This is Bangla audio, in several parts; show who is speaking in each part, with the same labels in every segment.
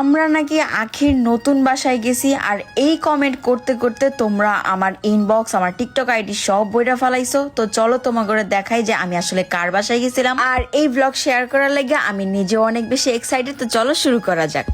Speaker 1: আমরা নাকি আখির নতুন বাসায় গেছি আর এই কমেন্ট করতে করতে তোমরা আমার ইনবক্স আমার টিকটক আইডি সব বইটা ফালাইছো। তো চলো তোমার করে দেখাই যে আমি আসলে কার বাসায় গেছিলাম। আর এই ব্লগ শেয়ার করার লাগে আমি নিজেও অনেক বেশি এক্সাইটেড তো চলো শুরু করা যাক.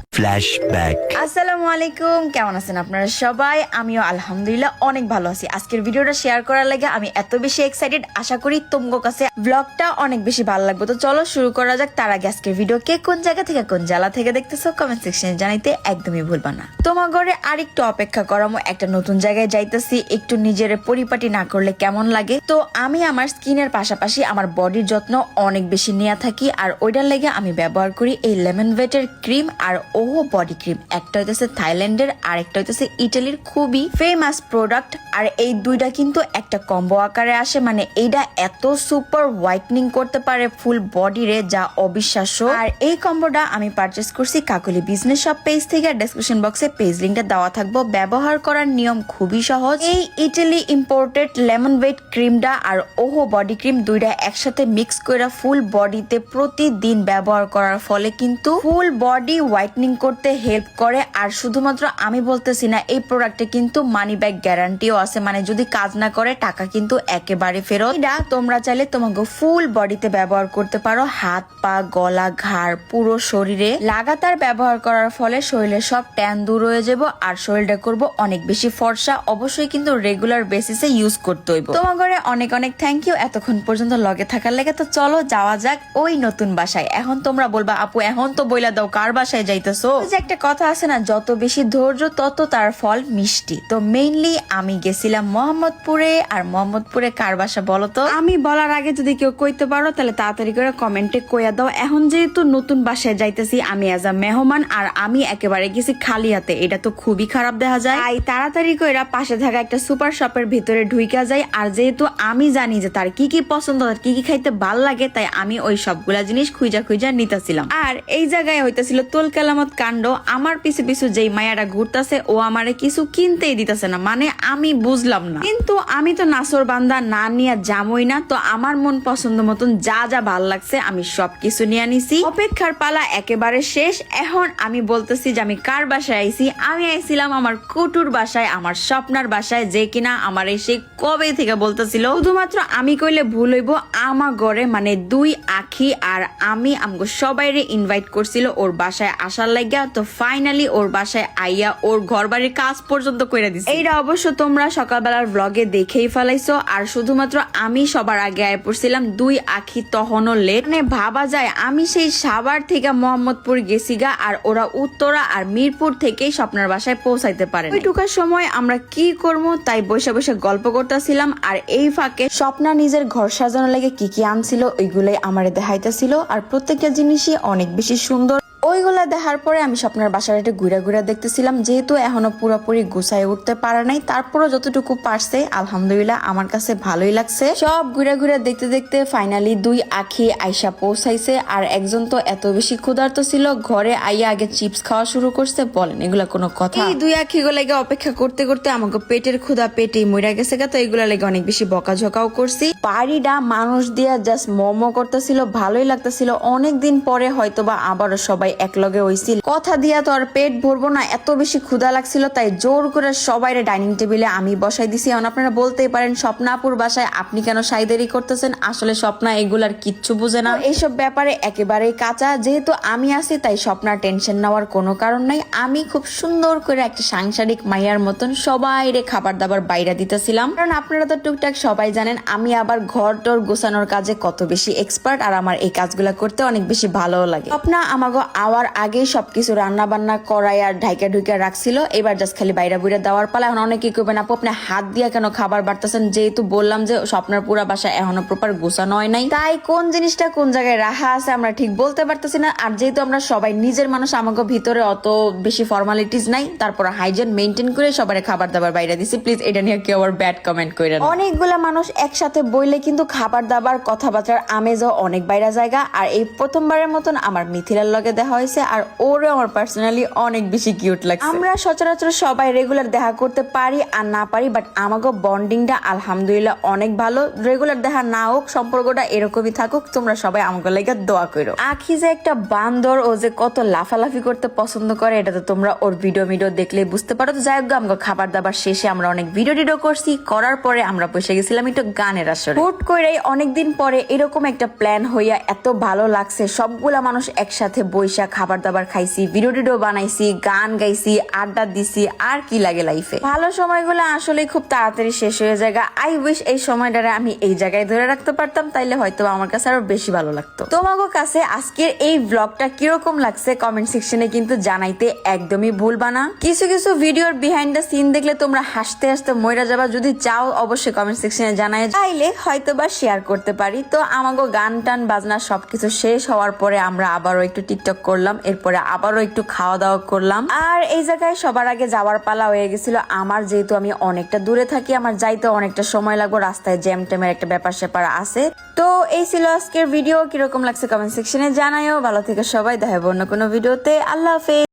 Speaker 1: আসসালামু আলাইকুম কেমন আছেন আপনারা সবাই? আমিও আলহামদুলিল্লাহ অনেক ভালো আছি। আজকের ভিডিওটা শেয়ার করার লাগে আমি এত বেশি এক্সাইটেড আশা করি তোমার কাছে ব্লগটা অনেক বেশি ভালো লাগবে। তো চলো শুরু করা যাক তার আগে আজকের ভিডিও কে কোন জায়গা থেকে কোন জেলা থেকে দেখতেছো? কমেন্ট সেকশনে জানাইতে একদমই ভুলবা না। তোমার ঘরে আরেকটু অপেক্ষা করামো, একটা নতুন জায়গায় যাইতেছি, একটু নিজের পরিপাটি না করলে কেমন লাগে? তো আমি আমার স্কিনের পাশাপাশি আমার বডির যত্ন অনেক বেশি নিয়ে থাকি, আর ওইটার লেগে আমি ব্যবহার করি এই লেমন ভেটের ক্রিম আর ওহো বডি ক্রিম। একটা হইতেছে থাইল্যান্ডের আর একটা হইতেছে ইটালির খুবই ফেমাস প্রোডাক্ট আর এই দুইটা কিন্তু একটা কম্বো আকারে আসে মানে এইটা এত সুপার হোয়াইটনিং করতে পারে ফুল বডি রে, যা অবিশ্বাস্য। আর এই কম্বোটা আমি পারচেস করছি কাকলি বিজনেস শপ পেজ থেকে আর ডেসক্রিপশন বক্সে পেজ লিঙ্কটা দেওয়া থাকব। ব্যবহার করার নিয়ম খুবই সহজ। এই ইটালি ইম্পোর্টেড লেমন ওয়েট ক্রিমটা আর ওহো বডি ক্রিম দুইটা একসাথে মিক্স করে ফুল বডিতে প্রতিদিন ব্যবহার করার ফলে কিন্তু ফুল বডি হোয়াইটনিং করতে হেল্প করে। আর শুধুমাত্র আমি বলতেছি না, এই প্রোডাক্টে কিন্তু মানি ব্যাগ গ্যারান্টিও আছে। মানে যদি কাজ না করে, টাকা কিন্তু একেবারে ফেরত। এটা তোমরা চাইলে তোমাকে ফুল বডিতে ব্যবহার করতে পারো। হাত পা গলা, ঘাড়, পুরো শরীরে। লাগাতার ব্যবহার করার ফলে শরীরের সব ট্যান দূর হয়ে যাব আর শরীরটা করব অনেক বেশি ফর্সা। অবশ্যই কিন্তু রেগুলার বেসিসে ইউজ করতে হইব। তোমার ঘরে অনেক অনেক থ্যাংক ইউ এতক্ষণ পর্যন্ত লগে থাকার লেগে তো চলো যাওয়া যাক ওই নতুন বাসায়। এখন তোমরা বলবা, আপু, এখন তো বইলা দাও, কার বাসায় যাইতেছো? যে একটা কথা আছে না, যত বেশি ধৈর্য, তত তার ফল মিষ্টি। তো মেইনলি আমি গেছিলাম মোহাম্মদপুরে। আর মোহাম্মদপুরে কার বাসা বলো তো? আমি বলার আগে যদি কেউ কইতে পারো, তাহলে তাড়াতাড়ি করে কমেন্টে কইয়া দাও। এখন যেহেতু নতুন বাসায় যাইতেছি, আমি অ্যাজ আ মেহমান আর আমি একেবারে গেছি খালি হাতে। এটা তো খুবই খারাপ দেখা যায়। তাই তাড়াতাড়ি কইরা পাশে থাকা একটা সুপার শপের ভিতরে ঢুইকা যায়। আর যেহেতু আমি জানি যে তার কি কি পছন্দ, তার কি কি খাইতে ভালো লাগে, তাই আমি ওই সবগুলা জিনিস খুঁজা খুঁজা নিতেছিলাম। আর এই জায়গায় হইতেছিল তোল কেলামত কাণ্ড। আমার পিছু পিছু যেই মায়াটা ঘুরতেছে, ও আমারে কিছু কিনতেই দিতেছে না। মানে আমি বুঝলাম না। কিন্তু আমি তো নাসর বান্দা না নিয়ে জামই না, তো আমার মন পছন্দ মতন যা যা ভালো লাগছে আমি সবকিছু নিয়ে নিছি। অপেক্ষার পালা একেবারে শেষ। এখন আমি বলতেছি যে আমি কার বাসায় আইছি? আমি আইছিলাম আমার কুটুর বাসায়, আমার স্বপ্নার বাসায়, যে কিনা আমার এসে কবে থেকে বলতেছিল। শুধুমাত্র আমি কইলে ভুল হইব আমার ঘরে মানে দুই আখি আর আমি আমগো সবাইরে ইনভাইট করছিল ওর বাসায় আসার লাগিয়া তো ফাইনালি ওর বাসায় আইয়া ওর ঘর বাড়ির কাজ পর্যন্ত কইরা দিছে। এইটা অবশ্য তোমরা সকালবেলার ব্লগে দেখেই ফেলাইছো, আর শুধুমাত্র আমি সবার আগে আয় পড়ছিলাম দুই আখি তখনও লেট মানে ভাবা যায়, আমি সেই সাবার থেকে মোহাম্মদপুর গেছিগা আর ওরা উত্তরা আর মিরপুর থেকেই স্বপ্নার বাসায় পৌঁছাইতে পারে ওইটুকার সময় আমরা কি করব, তাই বসে বসে গল্প করতেছিলাম, আর এই ফাঁকে স্বপ্না নিজের ঘর সাজানোর লাগে কি কি আনছিল, ওইগুলোই আমার দেখাইতেছিল, আর প্রত্যেকটা জিনিসই অনেক বেশি সুন্দর দেখার পরে আমি স্বপ্নের বাসার একটু ঘুরে ঘুরে দেখতেছিলাম যেহেতু এখনও পুরোপুরি গুছাই উঠতে পারে নাই। তারপরও যতটুকু পারছে আলহামদুলিল্লাহ আমার কাছে ভালোই লাগছে। সব ঘুরে ঘুরে দেখতে দেখতে ফাইনালি দুই আখি আইসা পৌঁছাইছে আর একজন তো এত বেশি ক্ষুধার্ত ছিল ঘরে আইয়া আগে চিপস খাওয়া শুরু করছে বলেন এগুলা কোনো কথা? এই দুই আখি লেগে অপেক্ষা করতে করতে আমাকে পেটের ক্ষুধা পেটেই মরে গেছে গা তো এগুলা লেগে অনেক বেশি বকাঝকাও করছি। বাড়িটা মানুষ দিয়া জাস্ট মোমো করতেছিল ভালোই লাগতেছিল। অনেকদিন পরে হয়তোবা আবারও সবাই একলগে হইছিল কথা দিয়া তো আর পেট ভরবো না, এত বেশি ক্ষুধা লাগছিল, তাই জোর করে সবাই ডাইনিং টেবিলে আমি বসাই দিছি। এখন আপনারা বলতেই পারেন, স্বপ্নাপুর বাসায় আপনি কেন সাইদেরি করতেছেন? আসলে স্বপ্না এগুলার কিচ্ছু বুঝে না। এইসব ব্যাপারে একেবারেই কাঁচা। যেহেতু আমি আছি, তাই স্বপ্নার টেনশন নেওয়ার কোনো কারণ নাই। আমি খুব সুন্দর করে একটা সাংসারিক মাইয়ার মতন সবাই রে খাবার দাবার বাইরে দিতেছিলাম। কারণ আপনারা তো টুকটাক সবাই জানেন, আমি আবার ঘর টর গোছানোর কাজে কত বেশি এক্সপার্ট আর আমার এই কাজগুলা করতে অনেক বেশি ভালো লাগে। স্বপ্না আমাকে আওয়ার আগেই সবকিছু রান্না বান্না করাই আর ঢাইকা ঢুইকা রাখছিল। এবার জাস্ট খালি বাইরে বুইরা দেওয়ার পালা। এখন অনেকে করবেন আপু, আপনি হাত দিয়া কেন খাবার বাড়তেছেন? যেহেতু বললাম যে স্বপ্নের পুরা বাসা এখনও প্রপার গোছানো হয় নাই। তাই কোন জিনিসটা কোন জায়গায় রাখা আছে আমরা ঠিক বলতে পারতেছি না। আর যেহেতু আমরা সবাই নিজের মানুষ, আমাকে ভিতরে অত বেশি ফর্মালিটিস নাই। তারপর হাইজেন মেনটেন করে সবার খাবার দাবার বাইরে দিছি। প্লিজ এটা নিয়ে কেউ আবার ব্যাড কমেন্ট করে অনেকগুলা মানুষ একসাথে বইলে কিন্তু খাবার দাবার কথাবার্তার আমেজও অনেক বাইরা জায়গা। আর এই প্রথমবারের মতন আমার মিথিলার লগে দেখা হয়েছে। আর ওরও আমার পার্সোনালি অনেক বেশি কিউট লাগছে। আমরা সচরাচর সবাই রেগুলার দেখা করতে পারি আর না পারি বাট আমাকে বন্ডিংটা আলহামদুলিল্লাহ অনেক ভালো। রেগুলার দেখা না হোক, সম্পর্কটা এরকমই থাকুক, তোমরা সবাই আমাকে লেগে দোয়া করো। আখি যে একটা বান্দর, ও যে কত লাফালাফি করতে পছন্দ করে, এটা তো তোমরা ওর ভিডিও ভিডিও দেখলে বুঝতে পারো। তো যাই হোক আমাকে খাবার দাবার শেষে আমরা অনেক ভিডিও টিডিও করছি। করার পরে আমরা বসে গেছিলাম একটু গানের আসরে। হুট করে অনেকদিন পরে এরকম একটা প্ল্যান হইয়া এত ভালো লাগছে, সবগুলা মানুষ একসাথে বইসা খাবার দাবার খাইছি ভিডিও টিডিও বানাইছি, গান গাইছি, আড্ডা দিছি, আর কি লাগে লাইফে ভালো সময়গুলো আসলে খুব তাড়াতাড়ি শেষ হয়ে যায় আই উইশ এই সময়টারে আমি এই জায়গায় ধরে রাখতে পারতাম, তাইলে হয়তো আমার কাছে আরও বেশি ভালো লাগতো। তোমাকে কাছে আজকের এই ব্লগটা কীরকম লাগছে কমেন্ট সেকশনে কিন্তু জানাইতে একদমই ভুলবা না। কিছু কিছু ভিডিওর বিহাইন্ড দ্য সিন দেখলে তোমরা হাসতে হাসতে মইরা যাবা। যদি চাও, অবশ্যই কমেন্ট সেকশনে জানাই চাইলে হয়তো বা শেয়ার করতে পারি। তো আমাকে গান টান বাজনা সবকিছু শেষ হওয়ার পরে আমরা আবারও একটু টিকটক করলাম। এরপরে আবারও একটু খাওয়া দাওয়া করলাম। আর এই জায়গায় সবার আগে যাওয়ার পালা হয়ে গেছিল। আমার যেহেতু আমি অনেকটা দূরে থাকি, আমার যাইতে অনেকটা সময় লাগবো, রাস্তায় জ্যাম ট্যামের একটা ব্যাপার স্যাপার আছে। তো এই ছিল আজকের ভিডিও কীরকম লাগছে কমেন্ট সেকশনে জানাইও ভালো থেকে সবাই দেখাবো অন্য কোনো ভিডিওতে আল্লাহ হাফেজ।